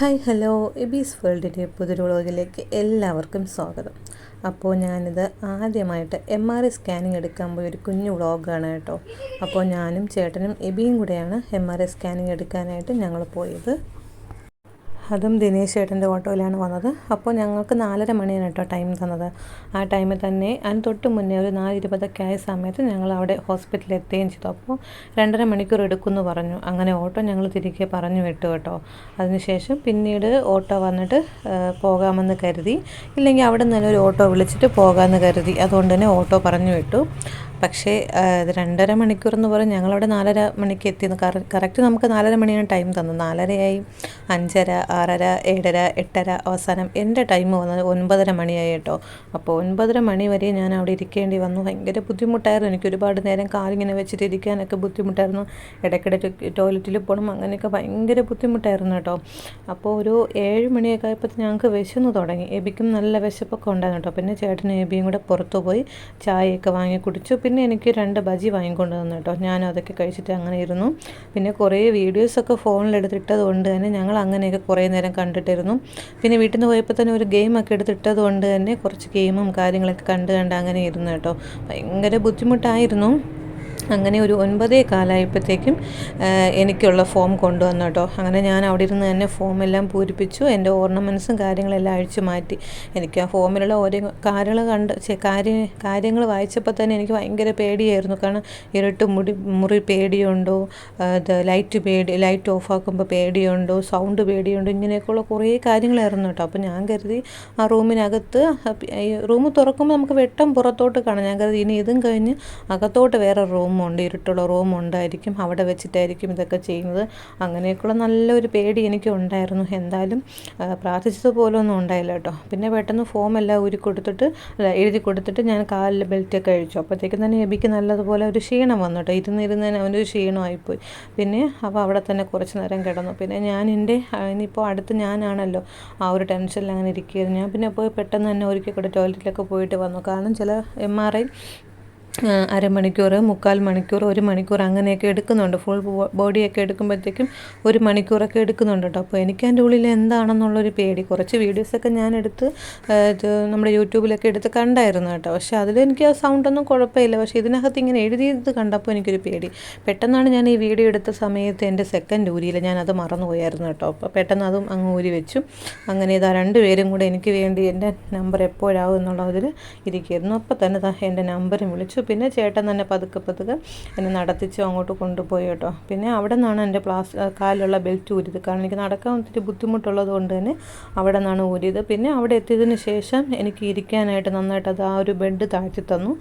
Hi hello. എബീസ് വേൾഡിന്റെ പുതിയൊരു വ്ളോഗിലേക്ക് എല്ലാവർക്കും സ്വാഗതം. അപ്പോൾ ഞാനിത് ആദ്യമായിട്ട് എം ആർ ഐ സ്കാനിങ് എടുക്കാൻ പോയ ഒരു കുഞ്ഞു വ്ളോഗാണ് കേട്ടോ. അപ്പോൾ ഞാനും ചേട്ടനും എബിയും കൂടെയാണ് എം ആർ ഐ സ്കാനിങ് എടുക്കാനായിട്ട് ഞങ്ങൾ പോയത്. അതും ദിനേശ് ചേട്ടന്റെ ഓട്ടോയിലാണ് വന്നത്. അപ്പോൾ ഞങ്ങൾക്ക് നാലര മണിയാണ് കേട്ടോ ടൈം തന്നത്. ആ ടൈമിൽ തന്നെ അതിന് തൊട്ട് മുന്നേ ഒരു നാല് ഇരുപതൊക്കെ ആയ സമയത്ത് ഞങ്ങൾ അവിടെ ഹോസ്പിറ്റലിൽ എത്തുകയും ചെയ്തു. അപ്പോൾ രണ്ടര മണിക്കൂർ എടുക്കുമെന്ന് പറഞ്ഞു. അങ്ങനെ ഓട്ടോ ഞങ്ങൾ തിരികെ പറഞ്ഞു വിട്ടു കേട്ടോ. അതിനുശേഷം പിന്നീട് ഓട്ടോ വന്നിട്ട് പോകാമെന്ന് കരുതി. ഇല്ലെങ്കിൽ അവിടെ നിന്ന് തന്നെ ഒരു ഓട്ടോ വിളിച്ചിട്ട് പോകാമെന്ന് കരുതി. അതുകൊണ്ട് തന്നെ ഓട്ടോ പറഞ്ഞു വിട്ടു. പക്ഷേ രണ്ടര മണിക്കൂർ എന്ന് പറഞ്ഞ് ഞങ്ങളവിടെ നാലര മണിക്ക് എത്തിയെന്ന്. കറക്റ്റ് നമുക്ക് നാലര മണിയാണ് ടൈം തന്നത്. നാലരയായി അഞ്ചര ആറര ഏഴര എട്ടര അവസാനം എന്റെ ടൈം വന്നത് ഒൻപതര മണിയായി കേട്ടോ. അപ്പോൾ ഒൻപതര മണി വരെ ഞാൻ അവിടെ ഇരിക്കേണ്ടി വന്നു. ഭയങ്കര ബുദ്ധിമുട്ടായിരുന്നു. എനിക്ക് ഒരുപാട് നേരം കാലിങ്ങനെ വെച്ചിട്ട് ഇരിക്കാനൊക്കെ ബുദ്ധിമുട്ടായിരുന്നു. ഇടയ്ക്കിടെ ടോയ്ലറ്റിൽ പോകണം അങ്ങനെയൊക്കെ ഭയങ്കര ബുദ്ധിമുട്ടായിരുന്നു കേട്ടോ. അപ്പോൾ ഒരു ഏഴ് മണിയൊക്കെ ആയപ്പോൾ ഞങ്ങൾക്ക് വിശന്ന് തുടങ്ങി. എബിക്കും നല്ല വിശപ്പൊക്കെ ഉണ്ടായിരുന്നു കേട്ടോ. പിന്നെ ചേട്ടനും എബിയും കൂടെ പുറത്തു പോയി ചായയൊക്കെ വാങ്ങി കുടിച്ചു. പിന്നെ എനിക്ക് രണ്ട് ബജി വാങ്ങിക്കൊണ്ട് തന്നു കേട്ടോ. ഞാനും അതൊക്കെ കഴിച്ചിട്ട് അങ്ങനെ ഇരുന്നു. പിന്നെ കുറേ വീഡിയോസൊക്കെ ഫോണിലെടുത്തിട്ടത് കൊണ്ട് തന്നെ ഞങ്ങൾ അങ്ങനെയൊക്കെ കുറേ നേരം കണ്ടിട്ടിരുന്നു. പിന്നെ വീട്ടിൽ നിന്ന് പോയപ്പോൾ തന്നെ ഒരു ഗെയിമൊക്കെ എടുത്തിട്ടത് കൊണ്ട് തന്നെ കുറച്ച് ഗെയിമും കാര്യങ്ങളൊക്കെ കണ്ട് കണ്ട് അങ്ങനെ ഇരുന്നു കേട്ടോ. ഭയങ്കര ബുദ്ധിമുട്ടായിരുന്നു. അങ്ങനെ ഒരു ഒൻപതേ കാലായപ്പോഴത്തേക്കും എനിക്കുള്ള ഫോം കൊണ്ടുവന്നു കേട്ടോ. അങ്ങനെ ഞാൻ അവിടെ ഇരുന്ന് തന്നെ ഫോമെല്ലാം പൂരിപ്പിച്ചു എന്റെ ഓർണമെന്റ്സും കാര്യങ്ങളെല്ലാം അഴിച്ചു മാറ്റി. എനിക്ക് ആ ഫോമിലുള്ള ഓരോ കാര്യങ്ങൾ കണ്ട് കാര്യ കാര്യങ്ങൾ വായിച്ചപ്പോൾ തന്നെ എനിക്ക് ഭയങ്കര പേടിയായിരുന്നു. കാരണം ഇരുട്ട് മുടി മുറി പേടിയുണ്ടോ? അത് ലൈറ്റ് പേടി ലൈറ്റ് ഓഫ് ആക്കുമ്പോൾ പേടിയുണ്ടോ? സൗണ്ട് പേടിയുണ്ടോ? ഇങ്ങനെയൊക്കെയുള്ള കുറേ കാര്യങ്ങളായിരുന്നു കേട്ടോ. അപ്പോൾ ഞാൻ കരുതി ആ റൂമിനകത്ത് റൂം തുറക്കുമ്പോൾ നമുക്ക് വെട്ടം പുറത്തോട്ട് കാണാം. ഞാൻ കരുതി ഇനി ഇതും കഴിഞ്ഞ് അകത്തോട്ട് വേറെ റൂമുണ്ട് ഇരുട്ടുള്ള റൂമുണ്ടായിരിക്കും അവിടെ വെച്ചിട്ടായിരിക്കും ഇതൊക്കെ ചെയ്യുന്നത്. അങ്ങനെയൊക്കെയുള്ള നല്ലൊരു പേടി എനിക്ക് ഉണ്ടായിരുന്നു. എന്തായാലും പ്രാർത്ഥിച്ചതുപോലെ ഒന്നും ഉണ്ടായില്ല കേട്ടോ. പിന്നെ പെട്ടെന്ന് ഫോം എല്ലാം ഊരി കൊടുത്തിട്ട് എഴുതി കൊടുത്തിട്ട് ഞാൻ കാലിൽ ബെൽറ്റൊക്കെ കഴിച്ചു അപ്പോഴത്തേക്കും തന്നെ എബിക്ക് നല്ലതുപോലെ ഒരു ക്ഷീണം വന്നു കേട്ടോ. ഇരുന്നിരുന്നതിന് ഇരുന്ന് അവനൊരു ക്ഷീണമായിപ്പോയി. പിന്നെ അപ്പോൾ അവിടെ തന്നെ കുറച്ച് നേരം കിടന്നു. പിന്നെ ഞാൻ എന്റെ ഇനിയിപ്പോൾ അടുത്ത് ഞാനാണല്ലോ. ആ ഒരു ടെൻഷനിൽ അങ്ങനെ ഇരിക്കുകയായിരുന്നു. ഞാൻ പിന്നെ പോയി പെട്ടെന്ന് തന്നെ ഒരിക്കൽ കൂടെ ടോയ്ലറ്റിലൊക്കെ പോയിട്ട് വന്നു. കാരണം ചില എം ആർ ഐ അരമണിക്കൂർ മുക്കാൽ മണിക്കൂർ ഒരു മണിക്കൂർ അങ്ങനെയൊക്കെ എടുക്കുന്നുണ്ട്. ഫുൾ ബോഡിയൊക്കെ എടുക്കുമ്പോഴത്തേക്കും ഒരു മണിക്കൂറൊക്കെ എടുക്കുന്നുണ്ട് കേട്ടോ അപ്പോൾ എനിക്ക് എന്റെ ഉള്ളിൽ എന്താണെന്നുള്ളൊരു പേടി. കുറച്ച് വീഡിയോസൊക്കെ ഞാൻ എടുത്ത് നമ്മുടെ യൂട്യൂബിലൊക്കെ എടുത്ത് കണ്ടായിരുന്നു കേട്ടോ പക്ഷേ അതിൽ എനിക്ക് ആ സൗണ്ടൊന്നും കുഴപ്പമില്ല. പക്ഷേ ഇതിനകത്ത് ഇങ്ങനെ എഴുതിയത് കണ്ടപ്പോൾ എനിക്കൊരു പേടി. പെട്ടെന്നാണ് ഞാൻ ഈ വീഡിയോ എടുത്ത സമയത്ത് എന്റെ സെക്കൻഡ് ഊരിയിൽ ഞാനത് മറന്നുപോയായിരുന്നു കേട്ടോ അപ്പോൾ പെട്ടെന്ന് അതും അങ്ങ് ഊരി വെച്ചു. അങ്ങനെ ഇതാ രണ്ടുപേരും കൂടെ എനിക്ക് വേണ്ടി എന്റെ നമ്പർ എപ്പോഴാവും എന്നുള്ളതിൽ ഇരിക്കുന്നു. അപ്പോൾ തന്നെ എന്റെ നമ്പറും വിളിച്ചു. പിന്നെ ചേട്ടൻ തന്നെ പതുക്കെ പതുക്കെ എന്നെ നടത്തിച്ച് അങ്ങോട്ട് കൊണ്ടുപോയി കേട്ടോ. പിന്നെ അവിടെ നിന്നാണ് എന്റെ പ്ലാസ് കാലിലുള്ള ബെൽറ്റ് ഊരിയത്. കാരണം എനിക്ക് നടക്കാൻ ഒത്തിരി ബുദ്ധിമുട്ടുള്ളത് കൊണ്ട് തന്നെ അവിടെ നിന്നാണ് ഊരിയത്. പിന്നെ അവിടെ എത്തിയതിന് ശേഷം എനിക്ക് ഇരിക്കാനായിട്ട് നന്നായിട്ട് അത് ആ ഒരു ബെഡ് താഴ്ത്തി തന്നു.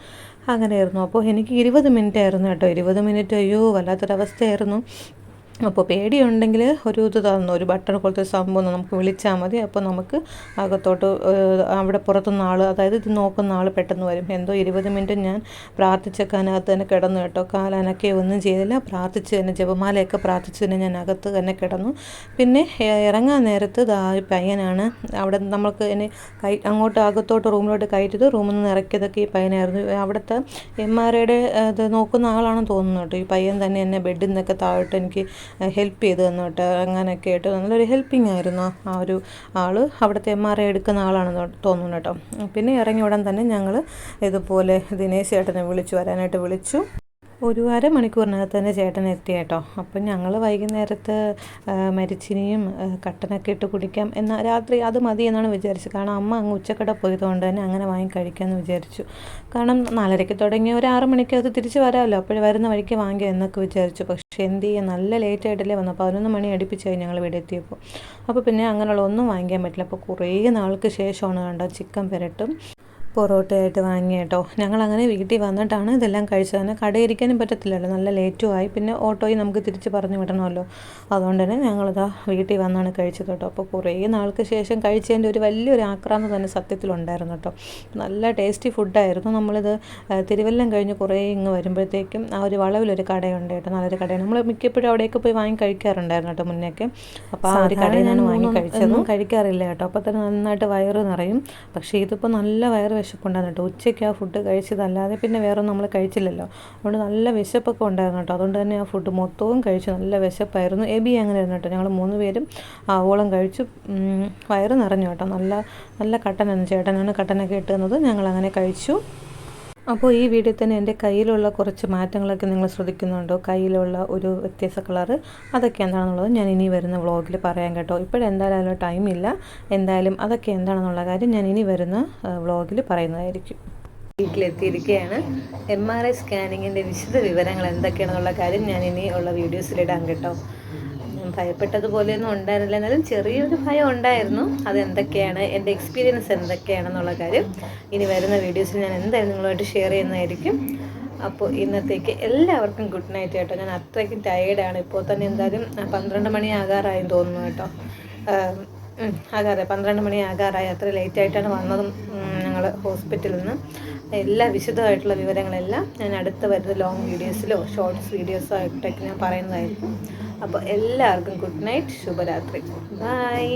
അങ്ങനെയായിരുന്നു. അപ്പോൾ എനിക്ക് ഇരുപത് മിനിറ്റ് ആയിരുന്നു കേട്ടോ. ഇരുപത് മിനിറ്റ് അയ്യോ വല്ലാത്തൊരവസ്ഥയായിരുന്നു. അപ്പോൾ പേടിയുണ്ടെങ്കിൽ ഒരു ഇത് തന്നു ഒരു ബട്ടൺ പോലത്തെ സംഭവം നമുക്ക് വിളിച്ചാൽ മതി. അപ്പോൾ നമുക്ക് അകത്തോട്ട് അവിടെ പുറത്തുനിന്ന് ആൾ അതായത് ഇത് നോക്കുന്ന ആൾ പെട്ടെന്ന് വരും. എന്തോ ഇരുപത് മിനിറ്റ് ഞാൻ പ്രാർത്ഥിച്ചൊക്കെ അതിനകത്ത് തന്നെ കിടന്നു കേട്ടോ. കാലനക്കെ ഒന്നും ചെയ്തില്ല. പ്രാർത്ഥിച്ച് തന്നെ ജപമാലയൊക്കെ പ്രാർത്ഥിച്ച് തന്നെ ഞാൻ അകത്ത് തന്നെ കിടന്നു. പിന്നെ ഇറങ്ങാൻ നേരത്ത് പയ്യനാണ് അവിടെ നമ്മൾക്ക് എന്നെ കൈ അങ്ങോട്ട് അകത്തോട്ട് റൂമിലോട്ട് കയറ്റിയത്. റൂമിൽ നിന്ന് ഇറക്കിയതൊക്കെ ഈ പയ്യനായിരുന്നു. അവിടുത്തെ എം ആർ ഐയുടെ ഇത് നോക്കുന്ന ആളാണെന്ന് തോന്നുന്നു കേട്ടോ. ഈ പയ്യൻ തന്നെ എന്നെ ബെഡിൽ നിന്നൊക്കെ താഴോട്ട് എനിക്ക് ഹെൽപ്പ് ചെയ്ത് തന്നോട്ട്. അങ്ങനെയൊക്കെ ആയിട്ട് നല്ലൊരു ഹെൽപ്പിംഗ് ആയിരുന്നു ആ ഒരു ആൾ അവിടുത്തെ എം ആർ ഐ എടുക്കുന്ന ആളാണെന്ന് തോന്നുന്നു കേട്ടോ. പിന്നെ ഇറങ്ങിയ ഉടൻ തന്നെ ഞങ്ങൾ ഇതുപോലെ ദിനേശ് ചേട്ടനെ വിളിച്ചു വരാനായിട്ട് വിളിച്ചു. ഒരു അരമണിക്കൂറിനകത്ത് തന്നെ ചേട്ടൻ എത്തി കേട്ടോ. അപ്പം ഞങ്ങൾ വൈകുന്നേരത്ത് മരിച്ചിനിയും കട്ടനൊക്കെ ഇട്ട് കുടിക്കാം എന്നാൽ രാത്രി അത് മതി എന്നാണ് വിചാരിച്ചത്. കാരണം അമ്മ അങ്ങ് ഉച്ചക്കട പോയതുകൊണ്ട് തന്നെ അങ്ങനെ വാങ്ങി കഴിക്കാമെന്ന് വിചാരിച്ചു. കാരണം നാലരയ്ക്ക് തുടങ്ങി ഒരു ആറ് മണിക്ക് അത് തിരിച്ച് വരാമല്ലോ. അപ്പോൾ വരുന്ന വഴിക്ക് വാങ്ങിയോ എന്നൊക്കെ വിചാരിച്ചു. പക്ഷേ എന്ത് ചെയ്യുക നല്ല ലേറ്റ് ആയിട്ടല്ലേ വന്നു പതിനൊന്ന് മണി അടുപ്പിച്ചായി ഞങ്ങൾ ഇവിടെ എത്തിയപ്പോൾ. അപ്പോൾ പിന്നെ അങ്ങനെയുള്ള ഒന്നും വാങ്ങിക്കാൻ പറ്റില്ല. അപ്പോൾ കുറേ നാൾക്ക് ശേഷമാണ് കണ്ടോ ചിക്കൻ പെരട്ടും പൊറോട്ടയായിട്ട് വാങ്ങി കേട്ടോ ഞങ്ങളങ്ങനെ വീട്ടിൽ വന്നിട്ടാണ് ഇതെല്ലാം കഴിച്ചത്. തന്നെ കടയിരിക്കാനും പറ്റത്തില്ലല്ലോ. നല്ല ലേറ്റും ആയി. പിന്നെ ഓട്ടോയിൽ നമുക്ക് തിരിച്ച് പറഞ്ഞു വിടണമല്ലോ. അതുകൊണ്ട് തന്നെ ഞങ്ങളിതാ വീട്ടിൽ വന്നാണ് കഴിച്ചത് കേട്ടോ അപ്പോൾ കുറേ നാൾക്ക് ശേഷം കഴിച്ചതിന്റെ ഒരു വലിയൊരു ആക്രാന്തം തന്നെ സത്യത്തിലുണ്ടായിരുന്നു കേട്ടോ നല്ല ടേസ്റ്റി ഫുഡായിരുന്നു. നമ്മളിത് തിരുവല്ലം കഴിഞ്ഞ് കുറേ ഇങ്ങ് വരുമ്പോഴത്തേക്കും ആ ഒരു വളവിലൊരു കടയുണ്ട് കേട്ടോ നല്ലൊരു കടയാണ്. നമ്മൾ മിക്കപ്പോഴും അവിടെയൊക്കെ പോയി വാങ്ങി കഴിക്കാറുണ്ടായിരുന്നു കേട്ടോ മുന്നേക്കെ അപ്പോൾ ആ ഒരു കടയിൽ നിന്നാണ് വാങ്ങി കഴിച്ചതും. കഴിക്കാറില്ല കേട്ടോ അപ്പോൾ തന്നെ നന്നായിട്ട് വയറ് നിറയും. പക്ഷേ ഇതിപ്പോൾ നല്ല വയറ് വിശപ്പുണ്ടായിരുന്നു കേട്ടോ. ഉച്ചയ്ക്ക് ആ ഫുഡ് കഴിച്ചതല്ലാതെ പിന്നെ വേറെ നമ്മൾ കഴിച്ചില്ലല്ലോ. അതുകൊണ്ട് നല്ല വിശപ്പൊക്കെ ഉണ്ടായിരുന്നു കേട്ടോ. അതുകൊണ്ട് തന്നെ ആ ഫുഡ് മൊത്തവും കഴിച്ചു. നല്ല വിശപ്പായിരുന്നു. എബി അങ്ങനെ ആയിരുന്നു കേട്ടോ. ഞങ്ങൾ മൂന്ന് പേരും ആവോളം കഴിച്ചു. വയറ് നിറഞ്ഞു കേട്ടോ. നല്ല നല്ല കട്ടനാണ് ചേട്ടനാണ് കട്ടനൊക്കെ ഇട്ടുന്നത് ഞങ്ങൾ അങ്ങനെ കഴിച്ചു. അപ്പോൾ ഈ വീഡിയോ തന്നെ എന്റെ കയ്യിലുള്ള കുറച്ച് മാറ്റങ്ങളൊക്കെ നിങ്ങൾ ശ്രദ്ധിക്കുന്നുണ്ടോ? കയ്യിലുള്ള ഒരു വ്യത്യസ്ത കളറ് അതൊക്കെ എന്താണെന്നുള്ളത് ഞാൻ ഇനി വരുന്ന വ്ളോഗിൽ പറയാം കേട്ടോ. ഇപ്പോഴെന്തായാലും ഇല്ല. എന്തായാലും അതൊക്കെ എന്താണെന്നുള്ള കാര്യം ഞാൻ ഇനി വരുന്ന വ്ളോഗിൽ പറയുന്നതായിരിക്കും. വീട്ടിലെത്തിയിരിക്കുകയാണ് എം ആർ ഐ സ്കാനിങ്ങിന്റെ വിശദ വിവരങ്ങൾ എന്തൊക്കെയാണെന്നുള്ള കാര്യം ഞാൻ ഇനി ഉള്ള വീഡിയോസിലിടാം കേട്ടോ. ഭയപ്പെട്ടതുപോലെയൊന്നും ഉണ്ടായിരുന്നില്ല. എന്നാലും ചെറിയൊരു ഭയം ഉണ്ടായിരുന്നു. അതെന്തൊക്കെയാണ്? എന്റെ എക്സ്പീരിയൻസ് എന്തൊക്കെയാണെന്നുള്ള കാര്യം ഇനി വരുന്ന വീഡിയോസിൽ ഞാൻ എന്തായാലും നിങ്ങളുമായിട്ട് ഷെയർ ചെയ്യുന്നതായിരിക്കും. അപ്പോൾ ഇന്നത്തേക്ക് എല്ലാവർക്കും ഗുഡ് നൈറ്റ് കേട്ടോ. ഞാൻ അത്രയ്ക്കും ടയേർഡാണ് ഇപ്പോൾ തന്നെ എന്തായാലും പന്ത്രണ്ട് മണി ആകാറായി തോന്നുന്നു കേട്ടോ. ആകാറായി. പന്ത്രണ്ട് മണി ആകാറായി. അത്ര ലേറ്റായിട്ടാണ് വന്നതും. ഞങ്ങൾ ഹോസ്പിറ്റലിൽ നിന്ന് എല്ലാ വിശദമായിട്ടുള്ള വിവരങ്ങളെല്ലാം ഞാൻ അടുത്ത വരുന്ന ലോങ് വീഡിയോസിലോ ഷോർട്ട്സ് വീഡിയോസോ ആയിട്ടൊക്കെ ഞാൻ പറയുന്നതായിരിക്കും. അപ്പോൾ എല്ലാവർക്കും ഗുഡ് നൈറ്റ് ശുഭരാത്രി. ബൈ